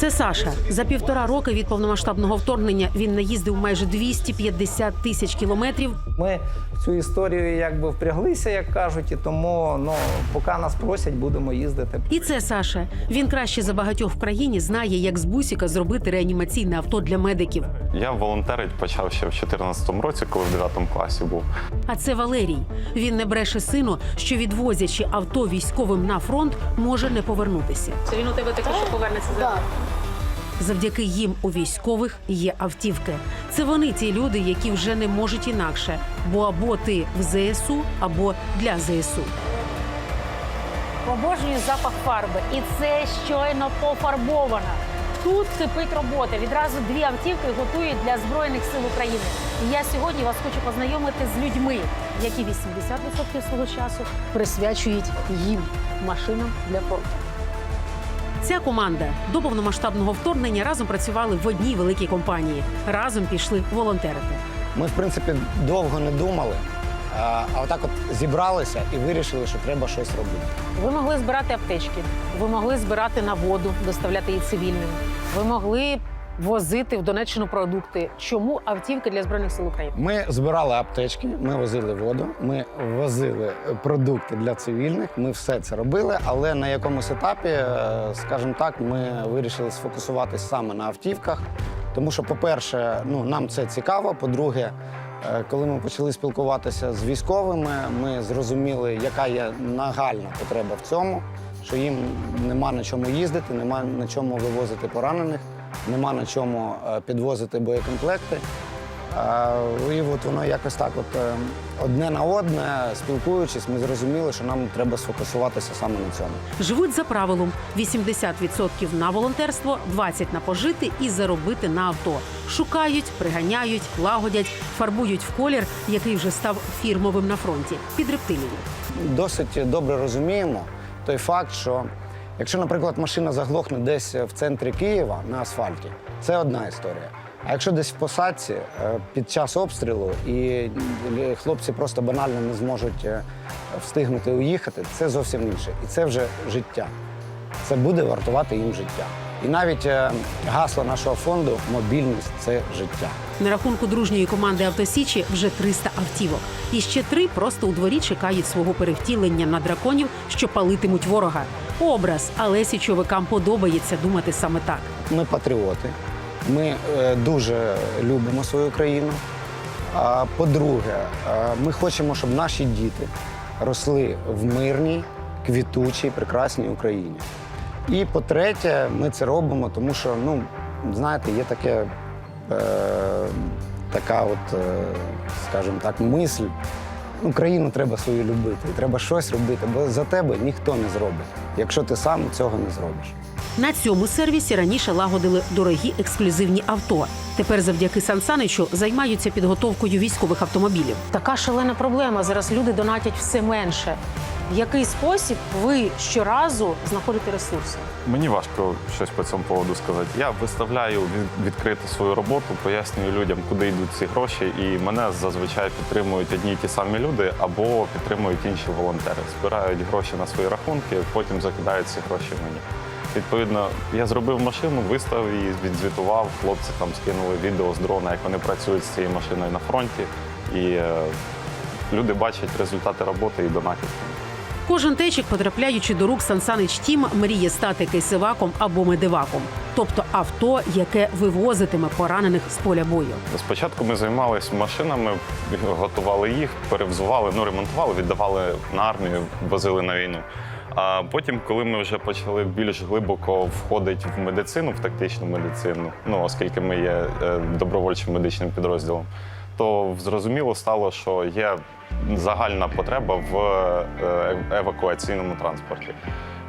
Це Саша. За півтора роки від повномасштабного вторгнення він наїздив майже 250 тисяч кілометрів. Ми в цю історію якби впряглися, як кажуть, і тому ну, поки нас просять, будемо їздити. І це Саша. Він краще за багатьох в країні знає, як з бусіка зробити реанімаційне авто для медиків. Я волонтерить почав ще в 2014 році, коли в 9 класі був. А це Валерій. Він не бреше сину, що відвозячи авто військовим на фронт, може не повернутися. Це він у тебе такий, що повернеться за Завдяки їм у військових є автівки. Це вони ті люди, які вже не можуть інакше, бо або ти в ЗСУ, або для ЗСУ. обожнюю запах фарби. І це щойно пофарбовано. Тут кипить робота. Відразу дві автівки готують для Збройних сил України. І я сьогодні вас хочу познайомити з людьми, які 80% свого часу присвячують їм машинам для фронту. Ця команда до повномасштабного вторгнення разом працювали в одній великій компанії. Разом пішли волонтерити. Ми, в принципі, довго не думали, а отак от зібралися і вирішили, що треба щось робити. Ви могли збирати аптечки, ви могли збирати на воду, доставляти її цивільним. Ви могли возити в Донеччину продукти. Чому автівки для збройних сил України? Ми збирали аптечки, ми возили воду, ми возили продукти для цивільних. Ми все це робили, але на якомусь етапі, е, скажімо так, ми вирішили сфокусуватись саме на автівках. Тому що, по-перше, ну нам це цікаво. По-друге, е, коли ми почали спілкуватися з військовими, ми зрозуміли, яка є нагальна потреба в цьому, що їм нема на чому їздити, нема на чому вивозити поранених, нема на чому е, підвозити боєкомплекти. І от воно якось так, от е, одне на одне, спілкуючись, ми зрозуміли, що нам треба сфокусуватися саме на цьому. Живуть за правилом: 80% на волонтерство, 20% на пожити і заробити на авто. Шукають, приганяють, лагодять, фарбують в колір, який вже став фірмовим на фронті під рептилію. Досить добре розуміємо той факт, що якщо, наприклад, машина заглохне десь в центрі Києва на асфальті, це одна історія. А якщо десь в посадці е, під час обстрілу і хлопці просто банально не зможуть е, встигнути уїхати, це зовсім інше. І це вже життя. Це буде вартувати їм життя. І навіть е, гасло нашого фонду мобільність це життя. На рахунку дружньої команди автосічі вже 300 автівок. І ще три просто у дворі чекають свого перевтілення на драконів, що палитимуть ворога. Образ, але січовикам подобається думати саме так. Ми патріоти. Ми е, дуже любимо свою країну. А по-друге, е, ми хочемо, щоб наші діти росли в мирній, квітучій, прекрасній Україні. І по-третє, ми це робимо, тому що, ну, знаєте, є таке, е, така от, е, скажімо так, мисль. Ну, країну треба свою любити, треба щось робити, бо за тебе ніхто не зробить, якщо ти сам цього не зробиш. На цьому сервісі раніше лагодили дорогі ексклюзивні авто. Тепер завдяки Сан Саничу займаються підготовкою військових автомобілів. Така шалена проблема. Зараз люди донатять все менше. В який спосіб ви щоразу знаходите ресурси? Мені важко щось по цьому поводу сказати. Я виставляю від- відкрито свою роботу, пояснюю людям, куди йдуть ці гроші, і мене зазвичай підтримують одні й ті самі люди або підтримують інші волонтери. Збирають гроші на свої рахунки, потім закидають ці гроші мені. Відповідно, я зробив машину, виставив її, відзвітував. Хлопці там скинули відео з дрона, як вони працюють з цією машиною на фронті. І е, люди бачать результати роботи і донатять. Кожен течик, потрапляючи до рук Сан Санич Тім, мріє стати кейсиваком або медиваком, тобто авто, яке вивозитиме поранених з поля бою. Спочатку ми займалися машинами, готували їх, перевзували, ну ремонтували, віддавали на армію, возили на війну. А потім, коли ми вже почали більш глибоко входити в медицину, в тактичну медицину, ну оскільки ми є е, добровольчим медичним підрозділом, то зрозуміло стало, що є загальна потреба в е, евакуаційному транспорті.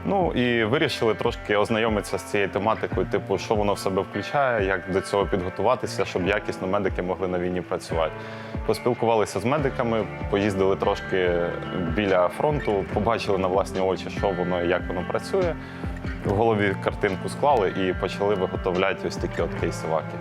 Ну і вирішили трошки ознайомитися з цією тематикою, типу, що воно в себе включає, як до цього підготуватися, щоб якісно медики могли на війні працювати. Поспілкувалися з медиками, поїздили трошки біля фронту, побачили на власні очі, що воно і як воно працює. В голові картинку склали і почали виготовляти ось такі от кейсиваки.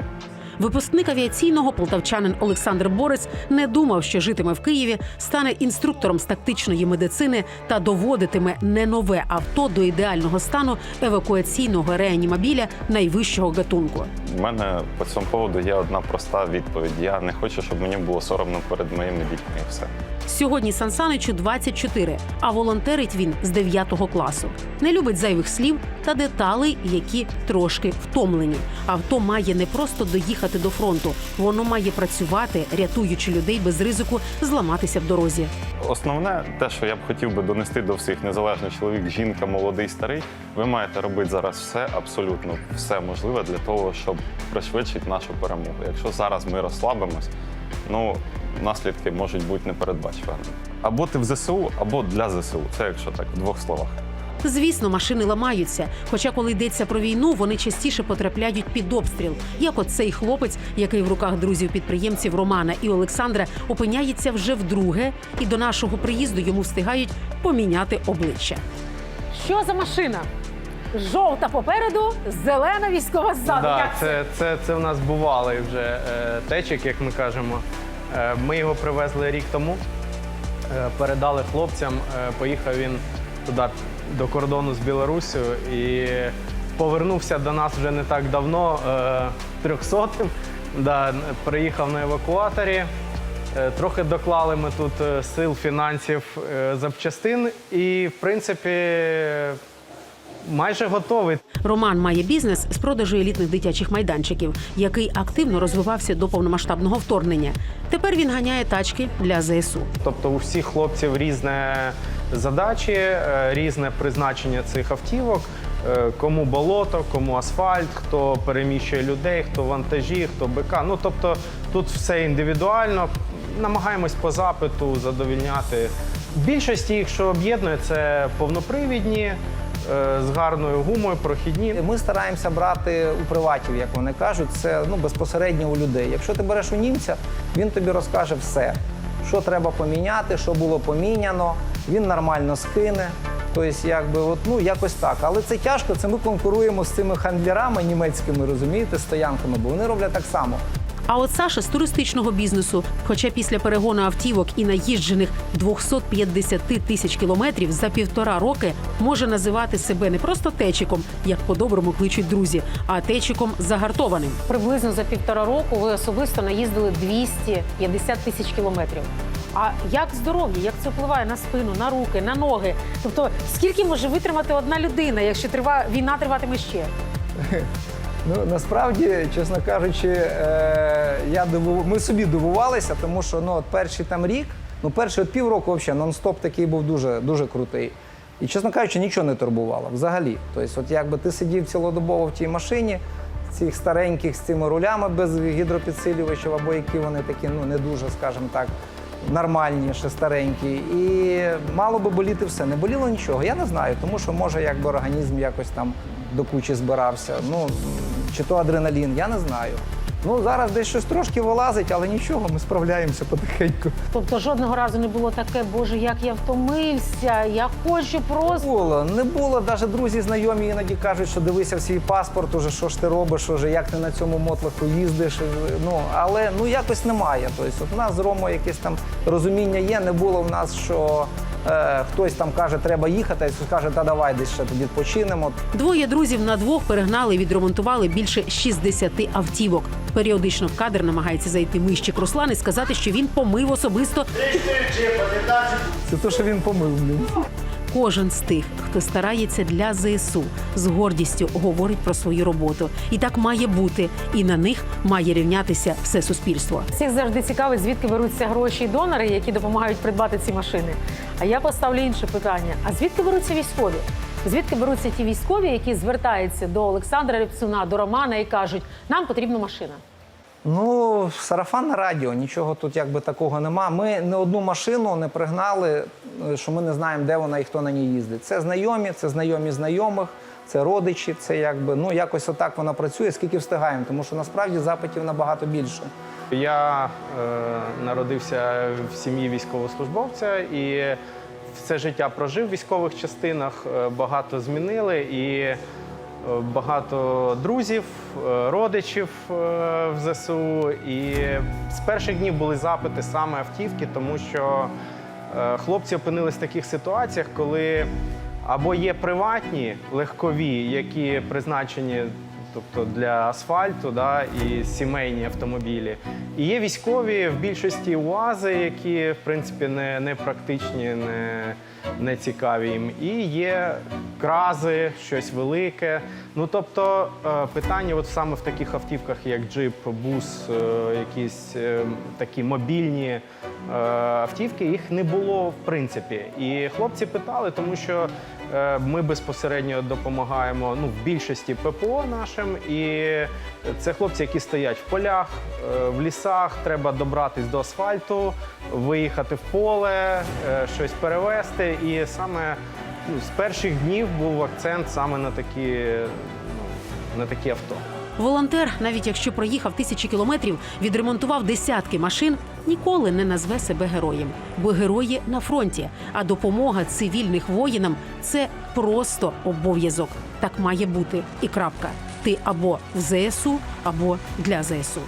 Випускник авіаційного полтавчанин Олександр Борець не думав, що житиме в Києві, стане інструктором з тактичної медицини та доводитиме не нове авто до ідеального стану евакуаційного реанімобіля найвищого гатунку. У мене по цьому поводу є одна проста відповідь. Я не хочу, щоб мені було соромно перед моїми дітьми. І все. Сьогодні Сансаничу 24, а волонтерить він з 9 класу. Не любить зайвих слів та деталей, які трошки втомлені. Авто має не просто доїхати до фронту, воно має працювати, рятуючи людей без ризику зламатися в дорозі. Основне, те, що я б хотів би донести до всіх, незалежно чоловік, жінка, молодий, старий, ви маєте робити зараз все, абсолютно все можливе для того, щоб пришвидшити нашу перемогу. Якщо зараз ми розслабимось, ну наслідки можуть бути непередбачувані. Або ти в ЗСУ, або для ЗСУ. Це якщо так, в двох словах. Звісно, машини ламаються. Хоча, коли йдеться про війну, вони частіше потрапляють під обстріл. Як от цей хлопець, який в руках друзів-підприємців Романа і Олександра опиняється вже вдруге, і до нашого приїзду йому встигають поміняти обличчя. Що за машина? Жовта попереду, зелена військова ззаду. Да, Як це? це, це, це в нас бувалий вже е, течик, як ми кажемо. Е, ми його привезли рік тому, е, передали хлопцям. Е, поїхав він туди до кордону з Білоруссю і повернувся до нас вже не так давно, е, 300-м. Да, приїхав на евакуаторі. Трохи доклали ми тут сил, фінансів, запчастин, і в принципі майже готовий. Роман має бізнес з продажу елітних дитячих майданчиків, який активно розвивався до повномасштабного вторгнення. Тепер він ганяє тачки для ЗСУ. Тобто у всіх хлопців різне задачі, е, різне призначення цих автівок. Е, Кому болото, кому асфальт, хто переміщує людей, хто вантажі, хто БК. Ну тобто тут все індивідуально. Намагаємось по запиту задовільняти. В більшості їх, що об'єднує, це повнопривідні, з гарною гумою, прохідні. Ми стараємося брати у приватів, як вони кажуть, це ну, безпосередньо у людей. Якщо ти береш у німця, він тобі розкаже все, що треба поміняти, що було поміняно, він нормально скине. Тобто, якби, от, ну, якось так. Але це тяжко, це ми конкуруємо з цими хандлерами німецькими, розумієте, стоянками, бо вони роблять так само. А от Саша з туристичного бізнесу, хоча після перегону автівок і наїжджених 250 тисяч кілометрів за півтора роки може називати себе не просто течиком, як по-доброму кличуть друзі, а течиком загартованим. Приблизно за півтора року ви особисто наїздили 250 тисяч кілометрів. А як здоров'я, як це впливає на спину, на руки, на ноги? Тобто, скільки може витримати одна людина, якщо трива... війна триватиме ще? Ну насправді, чесно кажучи, е, я диву... ми собі дивувалися, тому що ну, от перший там рік, ну перший от півроку взагалі нон-стоп такий був дуже, дуже крутий. І, чесно кажучи, нічого не турбувало взагалі. Тобто, от якби ти сидів цілодобово в тій машині, цих стареньких з цими рулями без гідропідсилювачів, або які вони такі, ну не дуже, скажімо так, нормальні, старенькі. І мало би боліти все. Не боліло нічого. Я не знаю, тому що може якби організм якось там до кучі збирався. Ну чи то адреналін, я не знаю. Ну зараз десь щось трошки вилазить, але нічого, ми справляємося потихеньку. Тобто жодного разу не було таке, боже, як я втомився, я хочу просто. Було, не було. Навіть друзі, знайомі іноді кажуть, що дивися в свій паспорт, уже що ж ти робиш, уже як ти на цьому мотлаху їздиш. Ну але ну якось немає. Тобто, от у нас з Ромою якесь там розуміння є. Не було в нас, що хтось там каже, треба їхати, а хтось каже, та давай десь ще тоді відпочинемо. Двоє друзів на двох перегнали і відремонтували більше 60 автівок. Періодично в кадр намагається зайти мищик Руслан і сказати, що він помив особисто Це те, що він помив. блін. Кожен з тих, хто старається для ЗСУ, з гордістю говорить про свою роботу. І так має бути. І на них має рівнятися все суспільство. Всіх завжди цікавить, звідки беруться гроші і донори, які допомагають придбати ці машини. А я поставлю інше питання: а звідки беруться військові? Звідки беруться ті військові, які звертаються до Олександра Репцуна, до Романа і кажуть, нам потрібна машина? Ну, сарафан на радіо, нічого тут якби такого нема. Ми не одну машину не пригнали, е, що ми не знаємо, де вона і хто на ній їздить. Це знайомі, це знайомі знайомих, це родичі, це якби ну якось отак вона працює, скільки встигаємо, тому що насправді запитів набагато більше. Я е, народився в сім'ї військовослужбовця і все життя прожив в військових частинах, е, багато змінили. І багато друзів, е, родичів е, в ЗСУ. І з перших днів були запити саме автівки, тому що е, хлопці опинились в таких ситуаціях, коли або є приватні легкові, які призначені тобто для асфальту, да, і сімейні автомобілі. І є військові в більшості УАЗи, які в принципі не, не практичні, не, не цікаві їм. І є крази, щось велике. Ну тобто е, питання, от саме в таких автівках, як джип, бус, е, якісь е, такі мобільні автівки, їх не було в принципі. І хлопці питали, тому що ми безпосередньо допомагаємо ну, в більшості ППО нашим. І це хлопці, які стоять в полях, в лісах, треба добратись до асфальту, виїхати в поле, щось перевезти. І саме ну, з перших днів був акцент саме на такі, ну, на такі авто. Волонтер, навіть якщо проїхав тисячі кілометрів, відремонтував десятки машин, ніколи не назве себе героєм, бо герої на фронті. А допомога цивільних воїнам це просто обов'язок. Так має бути і крапка. Ти або в ЗСУ, або для ЗСУ.